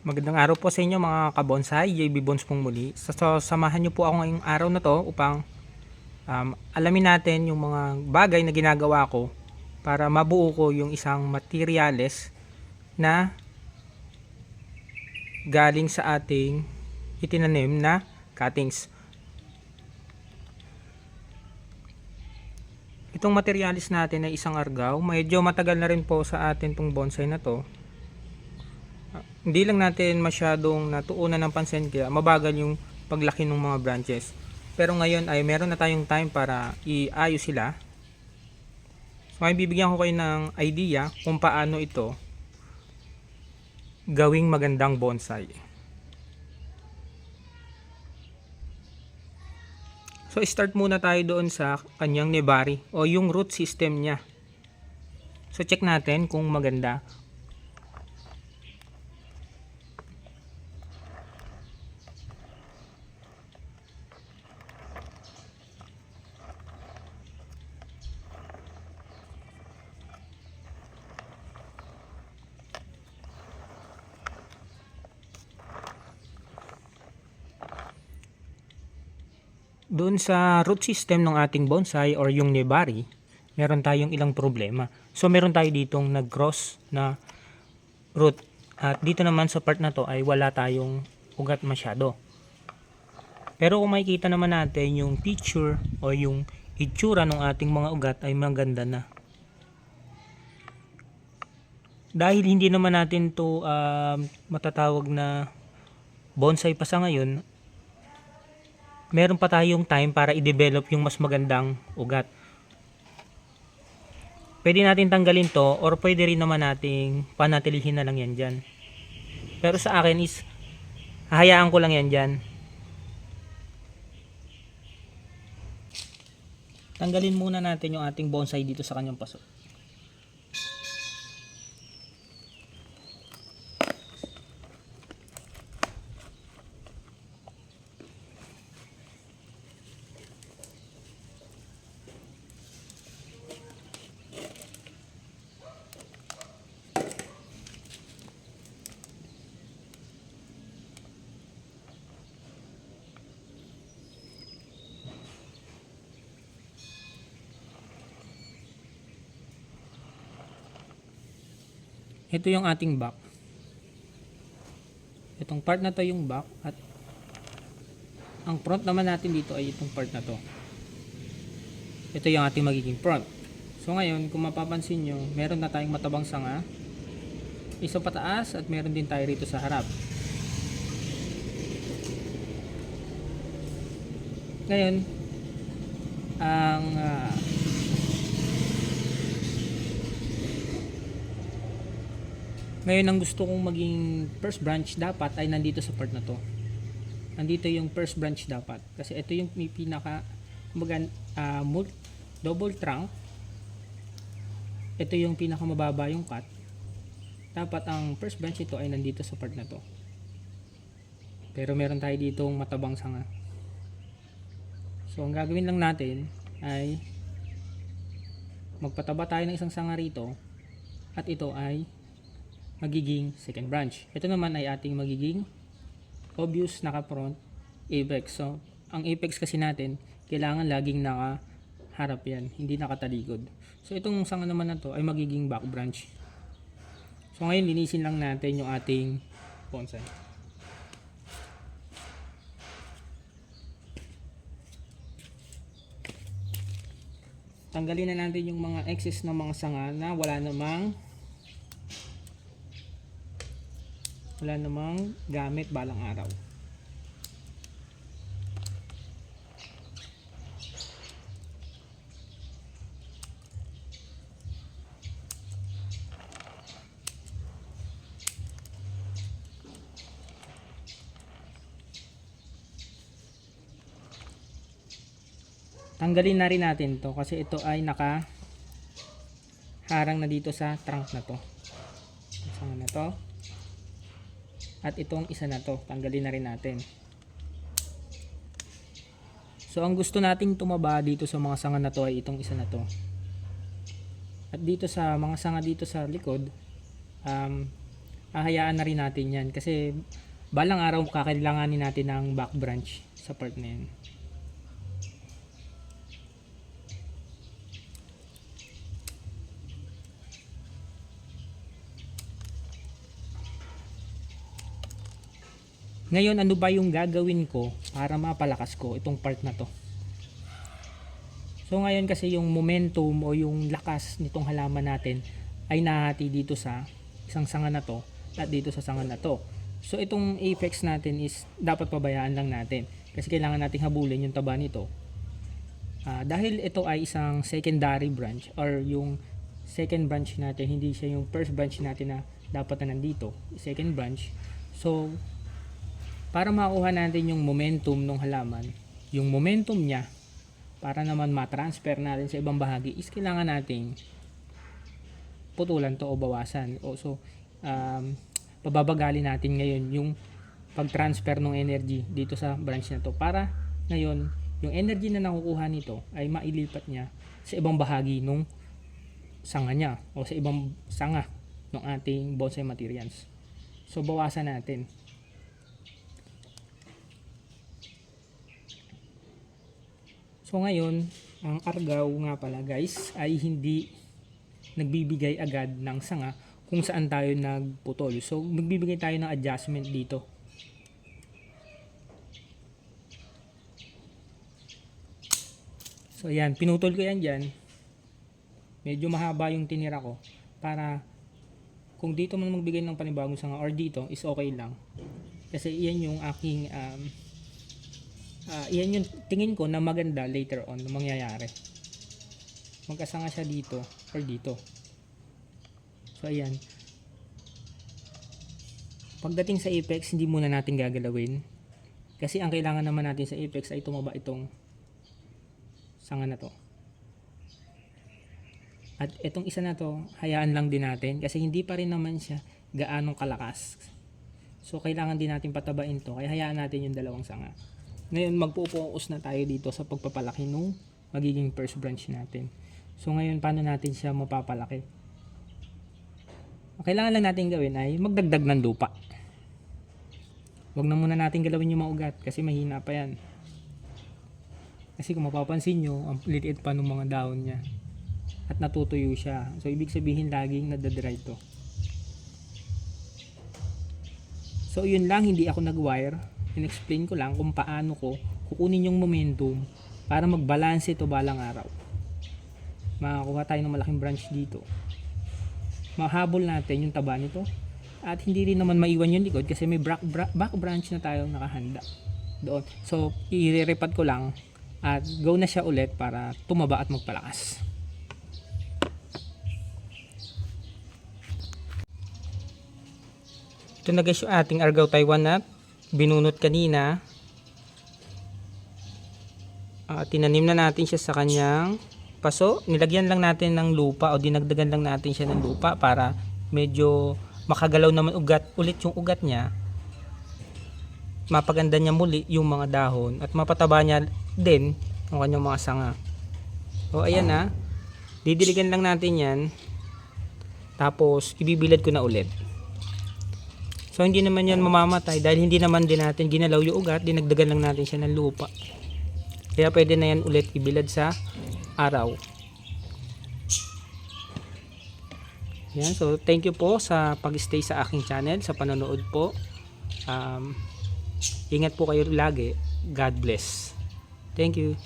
Magandang araw po sa inyo mga kabonsai, JB Bons pong muli. So, so, samahan niyo po ako ngayong araw na to upang um, alamin natin yung mga bagay na ginagawa ko para mabuo ko yung isang materyales na galing sa ating itinanim na cuttings. Itong materialis natin ay isang argaw. Medyo matagal na rin po sa atin tong bonsai na to hindi lang natin masyadong natuunan ng pansin kaya mabagal yung paglaki ng mga branches. Pero ngayon ay meron na tayong time para iayos sila. So ngayon bibigyan ko kayo ng idea kung paano ito gawing magandang bonsai. So start muna tayo doon sa kanyang nebari o yung root system niya. So check natin kung maganda. Doon sa root system ng ating bonsai or yung nebari, meron tayong ilang problema. So meron tayo ditong nag-cross na root. At dito naman sa part na to ay wala tayong ugat masyado. Pero kung makikita naman natin yung picture o yung itsura ng ating mga ugat ay maganda na. Dahil hindi naman natin to um, matatawag na bonsai pa sa ngayon, meron pa tayong time para i-develop yung mas magandang ugat. Pwede natin tanggalin to or pwede rin naman nating panatilihin na lang yan dyan. Pero sa akin is, hahayaan ko lang yan dyan. Tanggalin muna natin yung ating bonsai dito sa kanyang paso. Ito yung ating back. Itong part na to yung back at ang front naman natin dito ay itong part na to. Ito yung ating magiging front. So ngayon, kung mapapansin nyo, meron na tayong matabang sanga. Isa pataas at meron din tayo rito sa harap. Ngayon, ang ah, Ngayon, ang gusto kong maging first branch dapat ay nandito sa part na to. Nandito yung first branch dapat. Kasi ito yung may pinaka kumbaga, ah, mul- double trunk. Ito yung pinaka mababa yung cut. Dapat ang first branch ito ay nandito sa part na to. Pero meron tayo dito matabang sanga. So, ang gagawin lang natin ay magpataba tayo ng isang sanga rito at ito ay magiging second branch. Ito naman ay ating magiging obvious naka-front apex. So, ang apex kasi natin, kailangan laging nakaharap yan, hindi nakatalikod. So, itong sanga naman na to ay magiging back branch. So, ngayon linisin lang natin yung ating bonsai. Tanggalin na natin yung mga excess ng mga sanga na wala namang wala namang gamit balang araw. Tanggalin na rin natin to kasi ito ay naka harang na dito sa trunk na to. Isang na to. At itong isa na to, tanggalin na rin natin. So ang gusto nating tumaba dito sa mga sanga na to ay itong isa na to. At dito sa mga sanga dito sa likod, um, ahayaan na rin natin yan. Kasi balang araw kakailanganin natin ng back branch sa part na yan. Ngayon, ano ba yung gagawin ko para mapalakas ko itong part na to? So ngayon kasi yung momentum o yung lakas nitong halaman natin ay nahati dito sa isang sanga na to at dito sa sanga na to. So itong apex natin is dapat pabayaan lang natin kasi kailangan nating habulin yung taba nito. Ah, dahil ito ay isang secondary branch or yung second branch natin, hindi siya yung first branch natin na dapat na nandito, second branch. So para makuha natin yung momentum ng halaman, yung momentum niya para naman ma-transfer natin sa ibang bahagi is kailangan nating putulan to o bawasan. O so, um, pababagali natin ngayon yung pag-transfer ng energy dito sa branch na to para ngayon yung energy na nakukuha nito ay mailipat niya sa ibang bahagi nung sanga niya o sa ibang sanga ng ating bonsai materials. So bawasan natin. So ngayon, ang argaw nga pala guys ay hindi nagbibigay agad ng sanga kung saan tayo nagputol. So magbibigay tayo ng adjustment dito. So ayan, pinutol ko yan dyan. Medyo mahaba yung tinira ko para kung dito man magbigay ng panibagong sanga or dito is okay lang. Kasi iyan yung aking um, Ah, iyan yung tingin ko na maganda later on na mangyayari. Magkasanga siya dito or dito. So ayan. Pagdating sa apex, hindi muna natin gagalawin. Kasi ang kailangan naman natin sa apex ay tumaba itong sanga na to. At itong isa na to, hayaan lang din natin kasi hindi pa rin naman siya gaanong kalakas. So kailangan din natin patabain to. Kaya hayaan natin yung dalawang sanga. Ngayon magpo-focus na tayo dito sa pagpapalaki nung magiging first branch natin. So ngayon paano natin siya mapapalaki? Ang kailangan lang natin gawin ay magdagdag ng lupa. Huwag na muna natin galawin yung mga ugat kasi mahina pa yan. Kasi kung mapapansin nyo, ang liliit pa ng mga dahon niya. At natutuyo siya. So ibig sabihin laging nadadry to. So yun lang, hindi ako nag-wire in-explain ko lang kung paano ko kukunin yung momentum para mag-balance ito balang araw. Makakuha tayo ng malaking branch dito. Mahabol natin yung taba nito at hindi rin naman maiwan yung likod kasi may back, back branch na tayo nakahanda doon. So, i-repad ko lang at go na siya ulit para tumaba at magpalakas. Ito na guys yung ating Argao Taiwan nut binunot kanina. Uh, tinanim na natin siya sa kanyang paso. Nilagyan lang natin ng lupa o dinagdagan lang natin siya ng lupa para medyo makagalaw naman ugat ulit yung ugat niya. Mapaganda niya muli yung mga dahon at mapataba niya din ang kanyang mga sanga. O ayan na. Didiligan lang natin yan. Tapos ibibilad ko na ulit So hindi naman yan mamamatay dahil hindi naman din natin ginalaw yung ugat, dinagdagan lang natin siya ng lupa. Kaya pwede na yan ulit ibilad sa araw. Yan, so thank you po sa pag-stay sa aking channel, sa panonood po. Um, ingat po kayo lagi. God bless. Thank you.